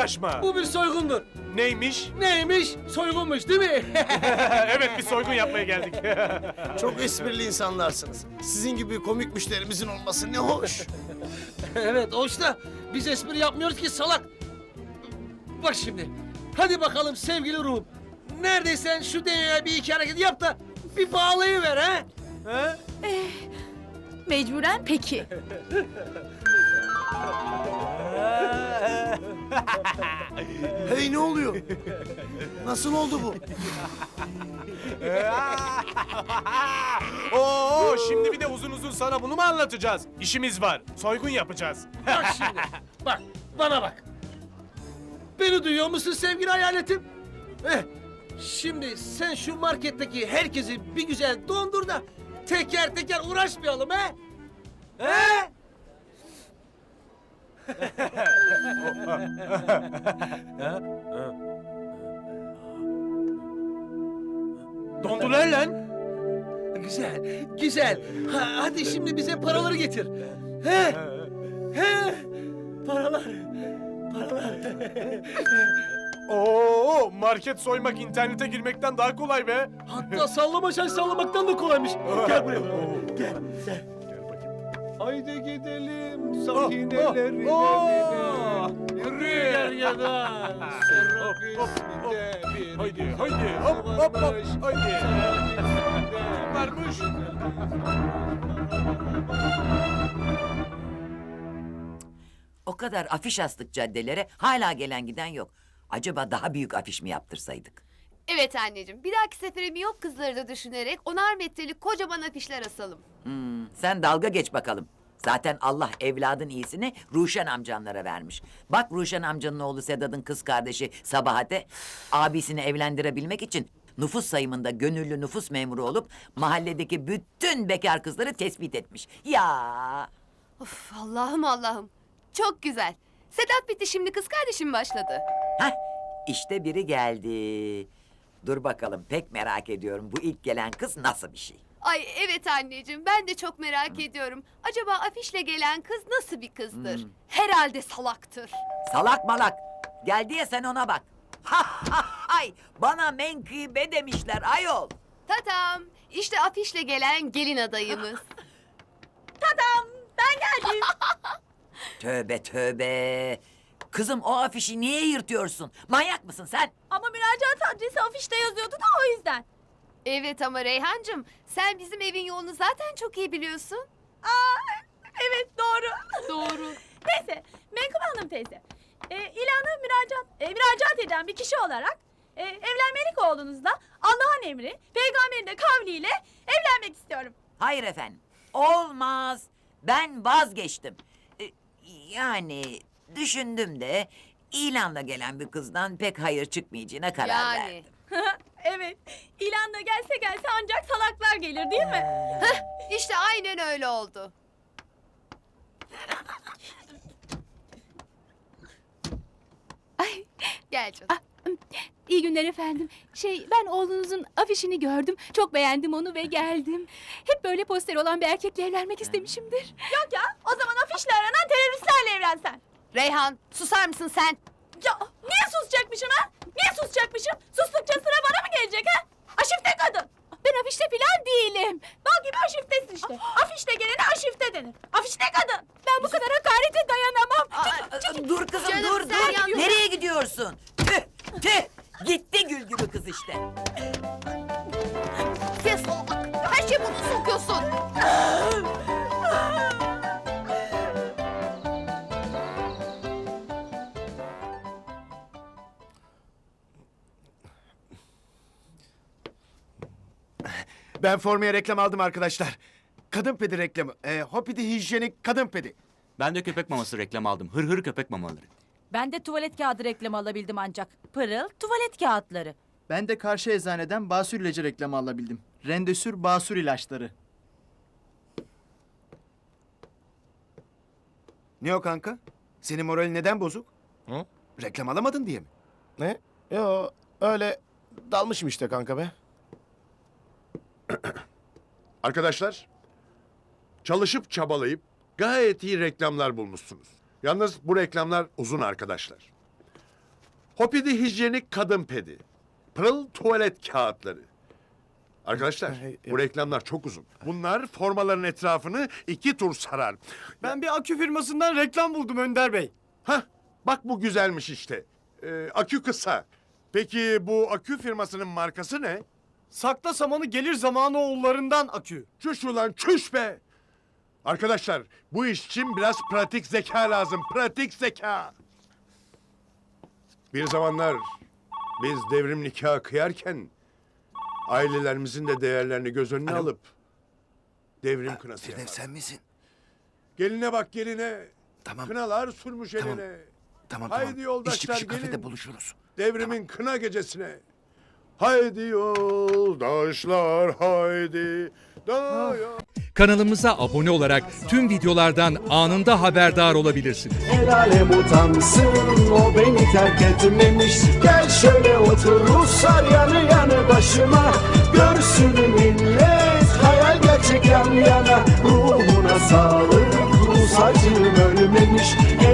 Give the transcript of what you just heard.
Kıpraşma. Bu bir soygundur. Neymiş? Neymiş? Soygunmuş değil mi? evet bir soygun yapmaya geldik. Çok esprili insanlarsınız. Sizin gibi komik müşterimizin olması ne hoş. evet hoş da biz espri yapmıyoruz ki salak. Bak şimdi. Hadi bakalım sevgili ruhum. Neredeysen şu dünyaya bir iki hareket yap da bir bağlayıver ha. ha? Mecburen peki. Hey ne oluyor? Nasıl oldu bu? Oo şimdi bir de uzun uzun sana bunu mu anlatacağız? İşimiz var. Soygun yapacağız. Bak şimdi. Bak bana bak. Beni duyuyor musun sevgili hayaletim? Eh, şimdi sen şu marketteki herkesi bir güzel dondur da teker teker uğraşmayalım he? He? Dondular lan. Güzel, güzel. Ha, hadi şimdi bize paraları getir. He? He? Paralar. Paralar. Oo market soymak internete girmekten daha kolay be. Hatta sallama çay sallamaktan da kolaymış. Gel buraya. Gel. Gel. Haydi gidelim sahinelerine. Oh, Yürü gergedan. Hop, hop, hop. Haydi haydi hop hop hop haydi. Varmış. O kadar afiş astık caddelere hala gelen giden yok. Acaba daha büyük afiş mi yaptırsaydık? Evet anneciğim. Bir dahaki sefere yok kızları da düşünerek onar metrelik kocaman afişler asalım. Hmm, sen dalga geç bakalım. Zaten Allah evladın iyisini Ruşen amcanlara vermiş. Bak Ruşen amcanın oğlu Sedat'ın kız kardeşi Sabahat'e abisini evlendirebilmek için nüfus sayımında gönüllü nüfus memuru olup mahalledeki bütün bekar kızları tespit etmiş. Ya Of Allah'ım Allah'ım. Çok güzel. Sedat bitti şimdi kız kardeşim başladı. Heh, işte biri geldi. Dur bakalım pek merak ediyorum bu ilk gelen kız nasıl bir şey? Ay evet anneciğim ben de çok merak ediyorum. Acaba afişle gelen kız nasıl bir kızdır? Herhalde salaktır. Salak malak. Geldi ya sen ona bak. Ha ha hay. Bana menkıbe demişler ayol. Tatam işte afişle gelen gelin adayımız. Tövbe tövbe. Kızım o afişi niye yırtıyorsun? Manyak mısın sen? Ama müracaat adresi afişte yazıyordu da o yüzden. evet ama Reyhancığım sen bizim evin yolunu zaten çok iyi biliyorsun. Evet doğru. Doğru. Neyse Menkıbe Hanım teyze. E, ilanı müracaat, e, müracaat eden bir kişi olarak e, evlenmelik oğlunuzla Allah'ın emri, peygamberin de kavliyle evlenmek istiyorum. Hayır efendim. Olmaz. Ben vazgeçtim. Ee, Yani düşündüm de ilanla gelen bir kızdan pek hayır çıkmayacağına karar Yani. verdim. evet. İlanda gelse gelse ancak salaklar gelir değil mi? İşte aynen öyle oldu. Ay, Gel canım. iyi günler efendim. Şey ben oğlunuzun afişini gördüm. Çok beğendim onu ve geldim. Hep böyle poster olan bir erkekle evlenmek istemişimdir. Yok ya o zaman afişle aranan teröristlerle evlensen. Reyhan susar mısın sen? Ya niye susacakmışım ha? Niye susacakmışım? Ben formaya reklam aldım arkadaşlar. Kadın pedi reklamı. E, Hopidi hijyenik kadın pedi. Ben de köpek maması reklamı aldım. Hır hır köpek mamaları. Ben de tuvalet kağıdı reklamı alabildim ancak. Pırıl tuvalet kağıtları. Ben de karşı eczaneden basür ilacı reklamı alabildim. Rendesür basür ilaçları. Ne o kanka? Senin moralin neden bozuk? Hı? Reklam alamadın diye mi? Ne? Yo öyle dalmışım işte kanka be. Arkadaşlar, çalışıp çabalayıp gayet iyi reklamlar bulmuşsunuz. Yalnız bu reklamlar uzun arkadaşlar. Hopidi hijyenik kadın pedi. Pırıl tuvalet kağıtları. Arkadaşlar bu reklamlar çok uzun. Bunlar formaların etrafını iki tur sarar. Ben bir akü firmasından reklam buldum Önder Bey. Hah bak bu güzelmiş işte. Ee, akü kısa. Peki bu akü firmasının markası ne? Sakla samanı gelir zamanı oğullarından akü. Çüş ulan çüş be. Arkadaşlar bu iş için biraz pratik zeka lazım. Pratik zeka. Bir zamanlar biz devrim nikahı kıyarken ailelerimizin de değerlerini göz önüne alıp devrim kınası yapardık. sen misin? Geline bak geline. Tamam. Kınalar sürmüş Tamam. eline. Tamam Haydi yoldaşlar gelin. buluşuruz. Devrimin kına gecesine. Haydi yoldaşlar haydi. Daya. Kanalımıza abone olarak tüm videolardan anında haberdar olabilirsiniz. El alem utansın o beni terk etmemiş. Gel şöyle otur Ruslar yanı yanı başıma. Görsün millet hayal gerçek yan yana. Ruhuna sağlık